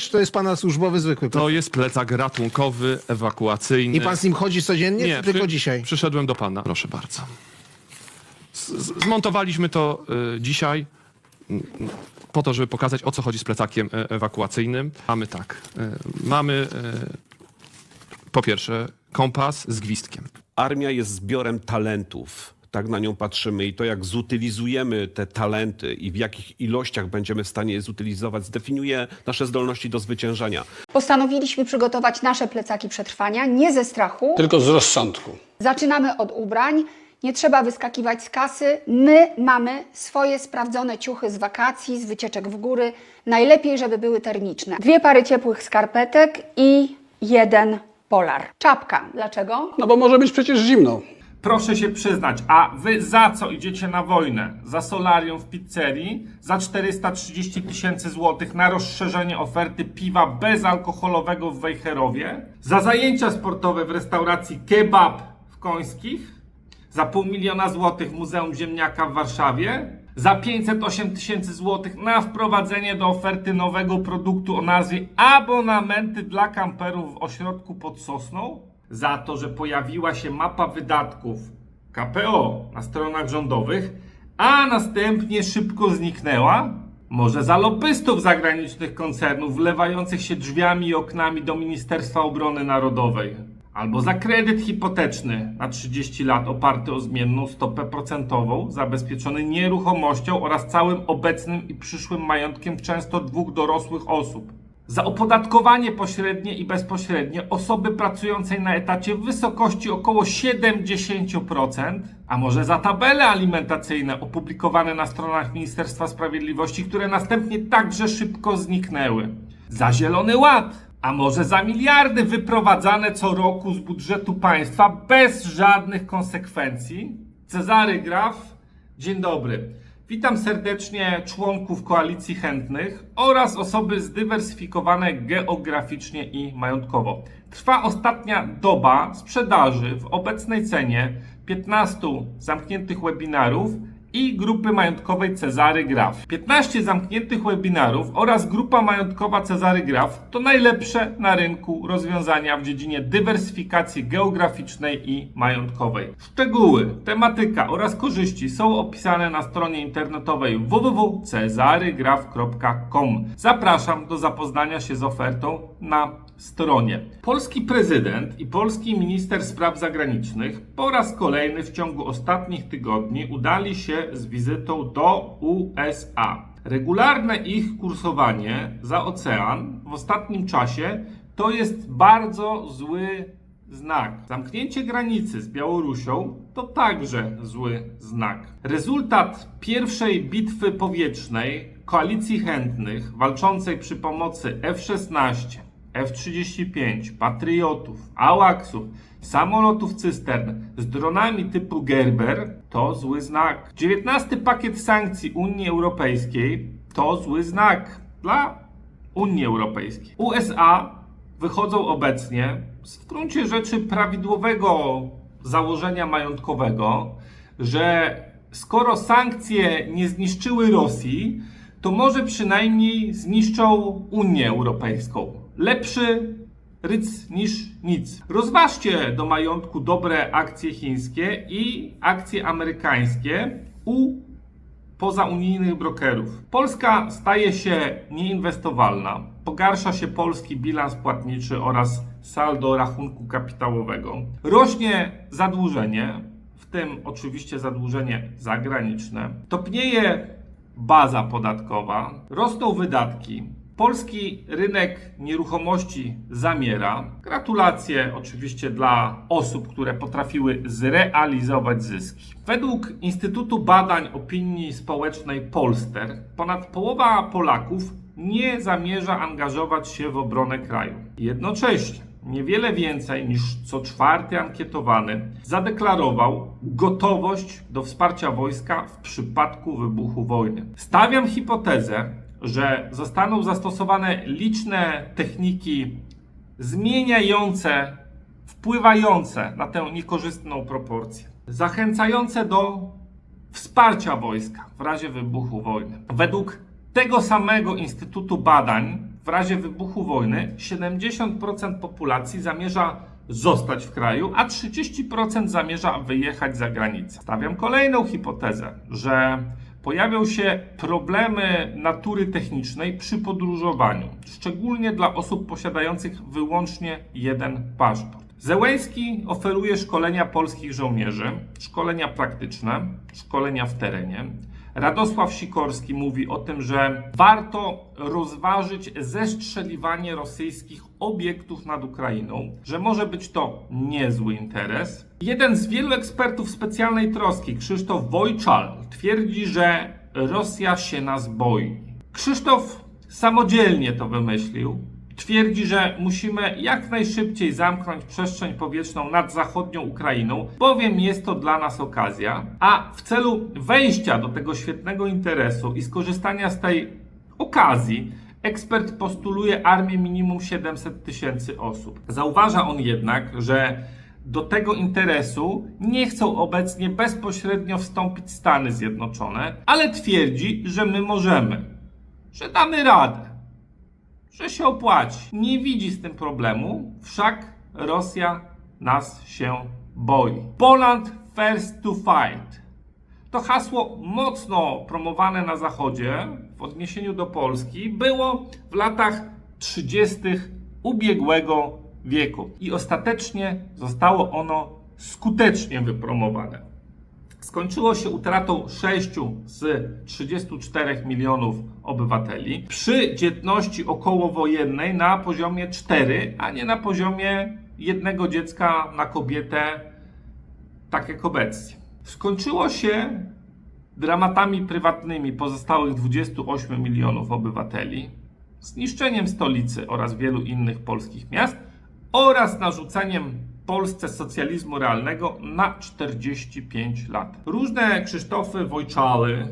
czy to jest pana służbowy zwykły plecak? To jest plecak ratunkowy, ewakuacyjny. I pan z nim chodzi codziennie, Nie, czy tylko przy- dzisiaj? Przyszedłem do pana. Proszę bardzo. Z, z- zmontowaliśmy to y, dzisiaj mm, po to, żeby pokazać, o co chodzi z plecakiem e, ewakuacyjnym. Mamy tak. Y, mamy y, po pierwsze kompas z gwizdkiem. Armia jest zbiorem talentów. Tak na nią patrzymy i to, jak zutylizujemy te talenty i w jakich ilościach będziemy w stanie je zutylizować, zdefiniuje nasze zdolności do zwyciężania. Postanowiliśmy przygotować nasze plecaki przetrwania nie ze strachu. tylko z rozsądku. Zaczynamy od ubrań. Nie trzeba wyskakiwać z kasy. My mamy swoje sprawdzone ciuchy z wakacji, z wycieczek w góry. Najlepiej, żeby były termiczne. Dwie pary ciepłych skarpetek i jeden polar. Czapka. Dlaczego? No bo może być przecież zimno. Proszę się przyznać, a wy za co idziecie na wojnę? Za solarium w pizzerii? Za 430 tysięcy złotych na rozszerzenie oferty piwa bezalkoholowego w Wejherowie? Za zajęcia sportowe w restauracji Kebab w Końskich? Za pół miliona złotych w Muzeum Ziemniaka w Warszawie? Za 508 tysięcy złotych na wprowadzenie do oferty nowego produktu o nazwie abonamenty dla kamperów w ośrodku pod Sosną? Za to, że pojawiła się mapa wydatków KPO na stronach rządowych, a następnie szybko zniknęła? Może za lobbystów zagranicznych koncernów wlewających się drzwiami i oknami do Ministerstwa Obrony Narodowej? Albo za kredyt hipoteczny na 30 lat oparty o zmienną stopę procentową, zabezpieczony nieruchomością oraz całym obecnym i przyszłym majątkiem często dwóch dorosłych osób. Za opodatkowanie pośrednie i bezpośrednie osoby pracującej na etacie w wysokości około 70%, a może za tabele alimentacyjne opublikowane na stronach Ministerstwa Sprawiedliwości, które następnie także szybko zniknęły. Za Zielony Ład, a może za miliardy wyprowadzane co roku z budżetu państwa bez żadnych konsekwencji? Cezary Graf, dzień dobry. Witam serdecznie członków Koalicji Chętnych oraz osoby zdywersyfikowane geograficznie i majątkowo. Trwa ostatnia doba sprzedaży w obecnej cenie 15 zamkniętych webinarów i grupy majątkowej Cezary Graf. 15 zamkniętych webinarów oraz grupa majątkowa Cezary Graf to najlepsze na rynku rozwiązania w dziedzinie dywersyfikacji geograficznej i majątkowej. Szczegóły, tematyka oraz korzyści są opisane na stronie internetowej www.cezarygraf.com. Zapraszam do zapoznania się z ofertą na stronie. Polski prezydent i polski minister spraw zagranicznych po raz kolejny w ciągu ostatnich tygodni udali się z wizytą do USA. Regularne ich kursowanie za ocean w ostatnim czasie to jest bardzo zły znak. Zamknięcie granicy z Białorusią to także zły znak. Rezultat pierwszej bitwy powietrznej koalicji chętnych walczącej przy pomocy F-16 F-35, Patriotów, AWACSów, samolotów cystern z dronami typu Gerber to zły znak. 19 pakiet sankcji Unii Europejskiej to zły znak dla Unii Europejskiej. USA wychodzą obecnie z w gruncie rzeczy prawidłowego założenia majątkowego, że skoro sankcje nie zniszczyły Rosji, to może przynajmniej zniszczą Unię Europejską. Lepszy ryc niż nic. Rozważcie do majątku dobre akcje chińskie i akcje amerykańskie u pozaunijnych brokerów. Polska staje się nieinwestowalna. Pogarsza się polski bilans płatniczy oraz saldo rachunku kapitałowego. Rośnie zadłużenie, w tym oczywiście zadłużenie zagraniczne. Topnieje baza podatkowa, rosną wydatki. Polski rynek nieruchomości zamiera. Gratulacje oczywiście dla osób, które potrafiły zrealizować zyski. Według Instytutu Badań Opinii Społecznej Polster ponad połowa Polaków nie zamierza angażować się w obronę kraju. Jednocześnie niewiele więcej niż co czwarty ankietowany zadeklarował gotowość do wsparcia wojska w przypadku wybuchu wojny. Stawiam hipotezę, że zostaną zastosowane liczne techniki zmieniające, wpływające na tę niekorzystną proporcję, zachęcające do wsparcia wojska w razie wybuchu wojny. Według tego samego Instytutu Badań w razie wybuchu wojny 70% populacji zamierza zostać w kraju, a 30% zamierza wyjechać za granicę. Stawiam kolejną hipotezę, że pojawią się problemy natury technicznej przy podróżowaniu, szczególnie dla osób posiadających wyłącznie jeden paszport. Zełęński oferuje szkolenia polskich żołnierzy, szkolenia praktyczne, szkolenia w terenie. Radosław Sikorski mówi o tym, że warto rozważyć zestrzeliwanie rosyjskich obiektów nad Ukrainą, że może być to niezły interes. Jeden z wielu ekspertów specjalnej troski, Krzysztof Wojczal, twierdzi, że Rosja się nas boi. Krzysztof samodzielnie to wymyślił. Twierdzi, że musimy jak najszybciej zamknąć przestrzeń powietrzną nad zachodnią Ukrainą, bowiem jest to dla nas okazja. A w celu wejścia do tego świetnego interesu i skorzystania z tej okazji, ekspert postuluje armię minimum 700 tysięcy osób. Zauważa on jednak, że do tego interesu nie chcą obecnie bezpośrednio wstąpić Stany Zjednoczone, ale twierdzi, że my możemy, że damy radę że się opłaci. Nie widzi z tym problemu, wszak Rosja nas się boi. Poland first to fight. To hasło mocno promowane na Zachodzie w odniesieniu do Polski było w latach 30. ubiegłego wieku i ostatecznie zostało ono skutecznie wypromowane skończyło się utratą 6 z 34 milionów obywateli przy dzietności okołowojennej na poziomie 4, a nie na poziomie jednego dziecka na kobietę, tak jak obecnie. Skończyło się dramatami prywatnymi pozostałych 28 milionów obywateli, zniszczeniem stolicy oraz wielu innych polskich miast oraz narzuceniem Polsce socjalizmu realnego na 45 lat. Różne Krzysztofy Wojczały,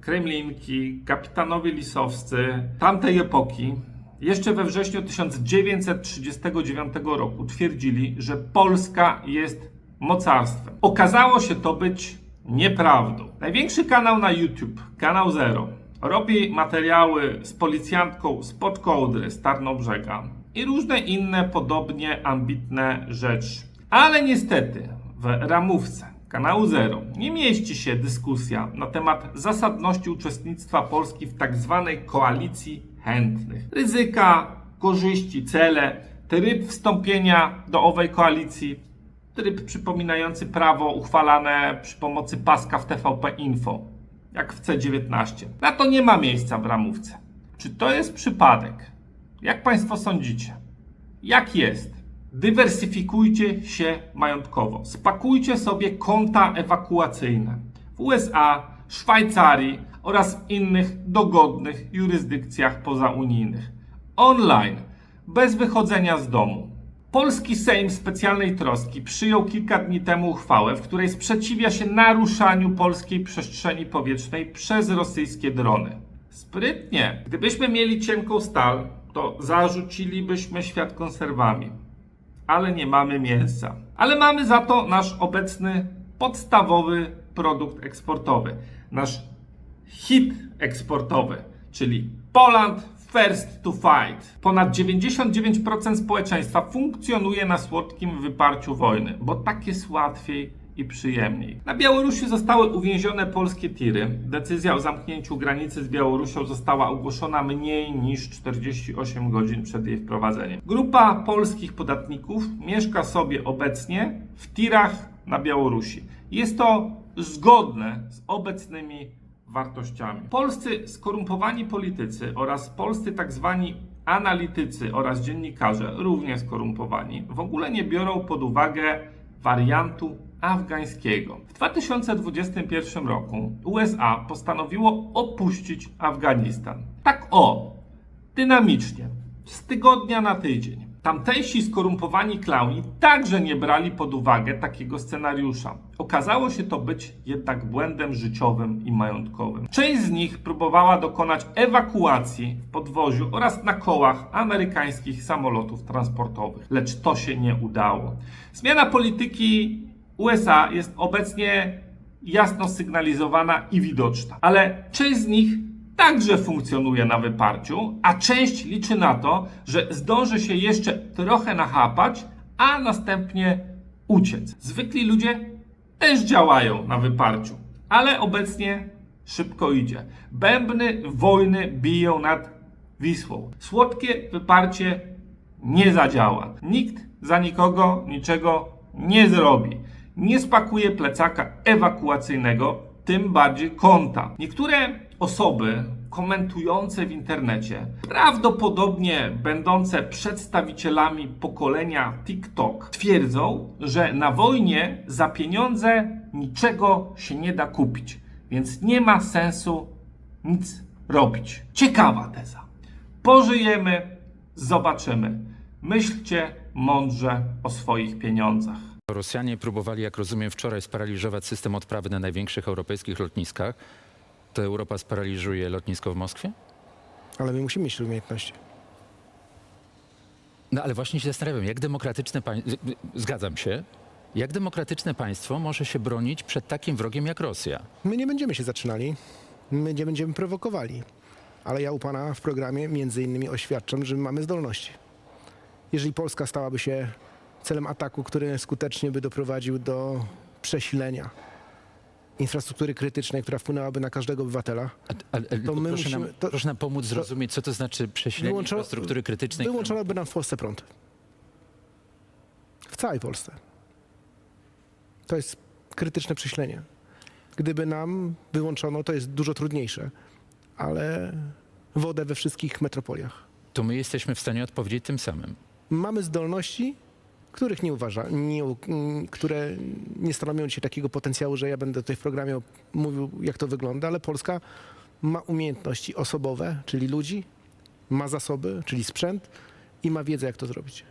Kremlinki, kapitanowie lisowscy tamtej epoki jeszcze we wrześniu 1939 roku twierdzili, że Polska jest mocarstwem. Okazało się to być nieprawdą. Największy kanał na YouTube, kanał Zero, robi materiały z policjantką z Podkołdry, z Tarnobrzega i różne inne podobnie ambitne rzeczy. Ale niestety w ramówce kanału Zero nie mieści się dyskusja na temat zasadności uczestnictwa Polski w tak zwanej koalicji chętnych. Ryzyka, korzyści, cele, tryb wstąpienia do owej koalicji, tryb przypominający prawo uchwalane przy pomocy paska w TVP Info, jak w C19. Na to nie ma miejsca w ramówce. Czy to jest przypadek? Jak Państwo sądzicie? Jak jest? Dywersyfikujcie się majątkowo. Spakujcie sobie konta ewakuacyjne w USA, Szwajcarii oraz innych dogodnych jurysdykcjach pozaunijnych. Online, bez wychodzenia z domu. Polski Sejm Specjalnej Troski przyjął kilka dni temu uchwałę, w której sprzeciwia się naruszaniu polskiej przestrzeni powietrznej przez rosyjskie drony. Sprytnie. Gdybyśmy mieli cienką stal, to zarzucilibyśmy świat konserwami. Ale nie mamy mięsa. Ale mamy za to nasz obecny podstawowy produkt eksportowy. Nasz hit eksportowy, czyli Poland First to Fight. Ponad 99% społeczeństwa funkcjonuje na słodkim wyparciu wojny, bo tak jest łatwiej i przyjemniej. Na Białorusi zostały uwięzione polskie tiry. Decyzja o zamknięciu granicy z Białorusią została ogłoszona mniej niż 48 godzin przed jej wprowadzeniem. Grupa polskich podatników mieszka sobie obecnie w tirach na Białorusi. Jest to zgodne z obecnymi wartościami. Polscy skorumpowani politycy oraz polscy tak zwani analitycy oraz dziennikarze, również skorumpowani, w ogóle nie biorą pod uwagę wariantu afgańskiego. W 2021 roku USA postanowiło opuścić Afganistan. Tak o, dynamicznie, z tygodnia na tydzień. Tamtejsi skorumpowani klauni także nie brali pod uwagę takiego scenariusza. Okazało się to być jednak błędem życiowym i majątkowym. Część z nich próbowała dokonać ewakuacji w podwoziu oraz na kołach amerykańskich samolotów transportowych, lecz to się nie udało. Zmiana polityki USA jest obecnie jasno sygnalizowana i widoczna, ale część z nich także funkcjonuje na wyparciu, a część liczy na to, że zdąży się jeszcze trochę nachapać, a następnie uciec. Zwykli ludzie też działają na wyparciu, ale obecnie szybko idzie. Bębny wojny biją nad Wisłą. Słodkie wyparcie nie zadziała. Nikt za nikogo niczego nie zrobi. Nie spakuje plecaka ewakuacyjnego, tym bardziej konta. Niektóre osoby komentujące w internecie, prawdopodobnie będące przedstawicielami pokolenia TikTok, twierdzą, że na wojnie za pieniądze niczego się nie da kupić, więc nie ma sensu nic robić. Ciekawa teza. Pożyjemy, zobaczymy. Myślcie mądrze o swoich pieniądzach. Rosjanie próbowali, jak rozumiem, wczoraj sparaliżować system odprawy na największych europejskich lotniskach. To Europa sparaliżuje lotnisko w Moskwie? Ale my musimy mieć umiejętności. No ale właśnie się zastanawiam, jak demokratyczne państwo, zgadzam się, jak demokratyczne państwo może się bronić przed takim wrogiem jak Rosja? My nie będziemy się zaczynali, my nie będziemy prowokowali. Ale ja u pana w programie między innymi oświadczam, że my mamy zdolności. Jeżeli Polska stałaby się celem ataku, który skutecznie by doprowadził do przesilenia infrastruktury krytycznej, która wpłynęłaby na każdego obywatela, A, a, To my proszę, nam, musimy- to- proszę nam pomóc zrozumieć, co to znaczy przesilenie infrastruktury krytycznej. wyłączonoby nam w Polsce prąd. W całej Polsce. To jest krytyczne prześlenie. Gdyby nam wyłączono, to jest dużo trudniejsze, ale wodę we wszystkich metropoliach. To my jesteśmy w stanie odpowiedzieć tym samym. Mamy zdolności, których nie uważa, nie, które nie stanowią dzisiaj takiego potencjału, że ja będę tutaj w programie mówił, jak to wygląda, ale Polska ma umiejętności osobowe, czyli ludzi, ma zasoby, czyli sprzęt i ma wiedzę, jak to zrobić.